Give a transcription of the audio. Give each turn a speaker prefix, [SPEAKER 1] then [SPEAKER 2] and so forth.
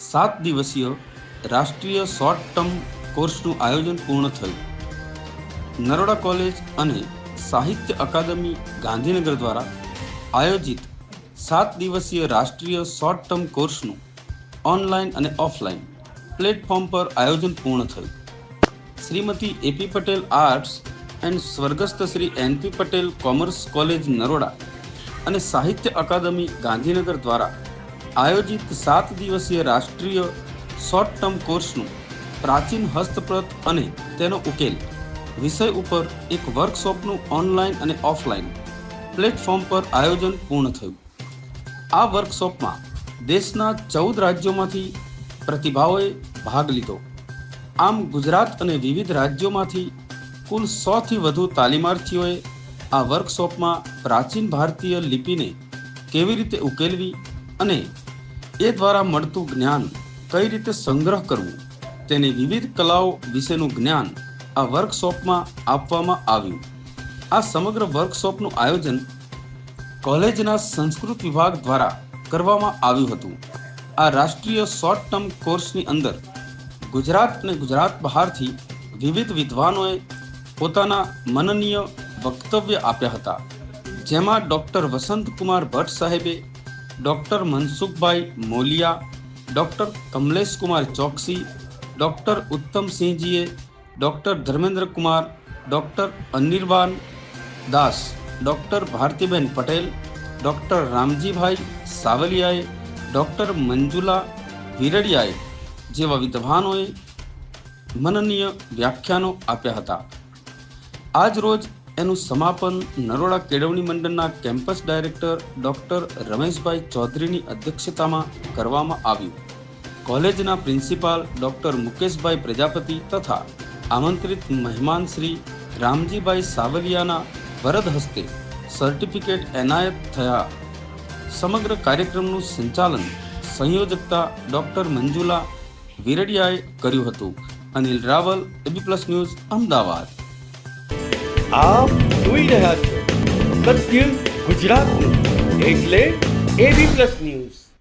[SPEAKER 1] સાત દિવસીય રાષ્ટ્રીય શોર્ટ ટર્મ કોર્સનું આયોજન પૂર્ણ થયું. નરોડા કોલેજ અને સાહિત્ય અકાદમી ગાંધીનગર દ્વારા આયોજિત સાત દિવસીય રાષ્ટ્રીય શોર્ટ ટર્મ કોર્સનું ઓનલાઈન અને ઓફલાઈન પ્લેટફોર્મ પર આયોજન પૂર્ણ થયું. Shrimati A P Patel arts and સ્વર્ગસ્થ Shri N P Patel commerce college Naroda અને સાહિત્ય અકાદમી ગાંધીનગર દ્વારા આયોજિત સાત દિવસીય રાષ્ટ્રીય શોર્ટ ટર્મ કોર્સનું પ્રાચીન હસ્તપ્રત અને તેનો ઉકેલ વિષય ઉપર એક વર્કશોપનું ઓનલાઈન અને ઓફલાઈન પ્લેટફોર્મ પર આયોજન પૂર્ણ થયું. આ વર્કશોપમાં દેશના ચૌદ રાજ્યોમાંથી પ્રતિભાઓએ ભાગ લીધો. આમ ગુજરાત અને વિવિધ રાજ્યોમાંથી કુલ સોથી વધુ તાલીમાર્થીઓએ આ વર્કશોપમાં પ્રાચીન ભારતીય લિપિને કેવી રીતે ઉકેલવી અને એ દ્વારા મળતું જ્ઞાન કઈ રીતે સંગ્રહ કરવું, તેની વિવિધ કલાઓ વિશેનું જ્ઞાન આ વર્કશોપમાં આપવામાં આવ્યું. આ સમગ્ર વર્કશોપનું આયોજન કોલેજના સંસ્કૃત વિભાગ દ્વારા કરવામાં આવ્યું હતું. આ રાષ્ટ્રીય શોર્ટ ટર્મ કોર્સની અંદર ગુજરાત અને ગુજરાત બહારથી વિવિધ વિદ્વાનોએ પોતાના મનનીય વક્તવ્ય આપ્યા હતા. જેમાં ડૉક્ટર વસંતકુમાર ભટ્ટ સાહેબે doctor Mansukhbhai Moliya, doctor Kamleshkumar Choksi, doctor ઉત્તમસિંહજીએ, doctor Dharmendra Kumar doctor Anirban Das, doctor Bhartiben Patel, doctor Ramjibhai સાવલિયાએ, ડૉક્ટર મંજુલા વિરડિયાએ જેવા વિદ્વાનોએ મનનીય વ્યાખ્યાનો આપ્યા હતા. આજ રોજ એનું સમાપન નરોડા કેળવણી મંડળના કેમ્પસ ડાયરેક્ટર ડૉક્ટર રમેશભાઈ ચૌધરીની અધ્યક્ષતામાં કરવામાં આવ્યું. કોલેજના પ્રિન્સિપાલ ડૉક્ટર મુકેશભાઈ પ્રજાપતિ તથા આમંત્રિત મહેમાન શ્રી રામજીભાઈ સાવલિયાના વરદ હસ્તે સર્ટિફિકેટ એનાયત થયા. સમગ્ર કાર્યક્રમનું સંચાલન સંયોજકતા ડૉક્ટર મંજુલા વિરડિયાએ કર્યું હતું. Anil Raval, A B plus news, Ahmedabad.
[SPEAKER 2] આપ જોઈ રહ્યા છો સત્ય ગુજરાતનું. એટલે એબી પ્લસ ન્યૂઝ